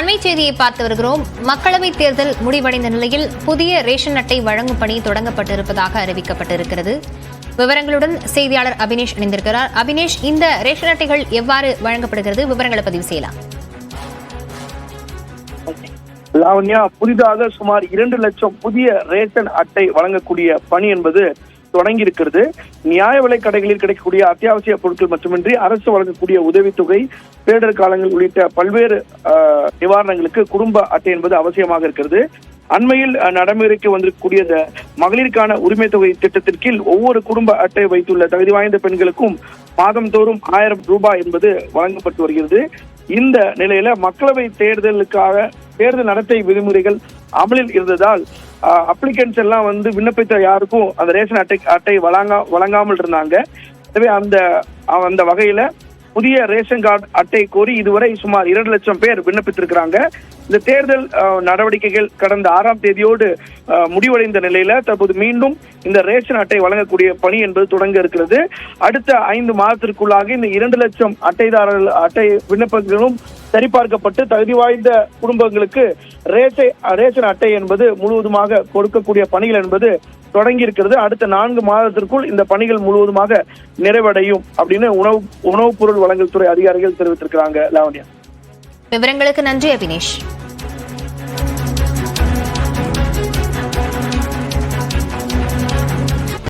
செய்தியை பார்த்து வருகிறோம். மக்களவைத் தேர்தல் முடிவடைந்த நிலையில் புதிய ரேஷன் அட்டை வழங்கும் பணி தொடங்கப்பட்டிருப்பதாக அறிவிக்கப்பட்டிருக்கிறது. விவரங்களுடன் செய்தியாளர் அபினேஷ் இணைந்திருக்கிறார். அபினேஷ் இந்த ரேஷன் அட்டைகள் எவ்வாறு வழங்கப்படுகிறது? விவரங்களை பதிவு செய்யலாம். லாவண்யா புதிதாக சுமார் இரண்டு லட்சம் புதிய ரேஷன் அட்டை வழங்கக்கூடிய பணி என்பது தொடங்கி இருக்கிறது நியாய விலை கடைகளில் கிடைக்கக்கூடிய அத்தியாவசிய பொருட்கள் மட்டுமின்றி அரசு வழங்கக்கூடிய உதவித்தொகை பேரிடர் காலங்கள் உள்ளிட்ட பல்வேறு நிவாரணங்களுக்கு குடும்ப அட்டை என்பது அவசியமாக இருக்கிறது. அண்மையில் நடைமுறைக்கு வந்திருக்கக்கூடிய இந்த மகளிருக்கான உரிமை தொகை திட்டத்தின் கீழ் ஒவ்வொரு குடும்ப அட்டை வைத்துள்ள தகுதி வாய்ந்த பெண்களுக்கும் மாதந்தோறும் ஆயிரம் ரூபாய் என்பது வழங்கப்பட்டு வருகிறது. இந்த நிலையில மக்களவை தேர்தலுக்காக தேர்தல் நடத்தை விதிமுறைகள் அமலில் இருந்ததால் அப்ளிகன்ஸ் எல்லாம் வந்து விண்ணப்பித்த யாருக்கும் அந்த ரேஷன் அட்டை அட்டை வழங்கா வழங்காமல் இருந்தாங்க. எனவே அந்த அந்த வகையில புதிய ரேஷன் கார்டு அட்டை கோரி இதுவரை சுமார் இரண்டு லட்சம் பேர் விண்ணப்பித்திருக்கிறாங்க. இந்த தேர்தல் நடவடிக்கைகள் கடந்த ஆறாம் தேதியோடு முடிவடைந்த நிலையில தற்போது மீண்டும் இந்த ரேஷன் அட்டை வழங்கக்கூடிய பணி என்பது தொடங்க இருக்கிறது. அடுத்த ஐந்து மாதத்திற்குள்ளாக இந்த இரண்டு லட்சம் அட்டைதாரர்கள் அட்டை விண்ணப்பங்களும் சரிபார்க்கப்பட்டு தகுதி வாய்ந்த குடும்பங்களுக்கு ரேசை ரேஷன் அட்டை என்பது முழுவதுமாக கொடுக்கக்கூடிய பணிகள் என்பது தொடங்கி இருக்கிறது அடுத்த நான்கு மாதத்திற்குள் இந்த பணிகள் முழுவதுமாக நிறைவடையும் அப்படின்னு உணவு உணவுப் பொருள் வழங்கல் துறை அதிகாரிகள் தெரிவித்திருக்கிறாங்க லாவண்யா. விவரங்களுக்கு நன்றி அபினேஷ்.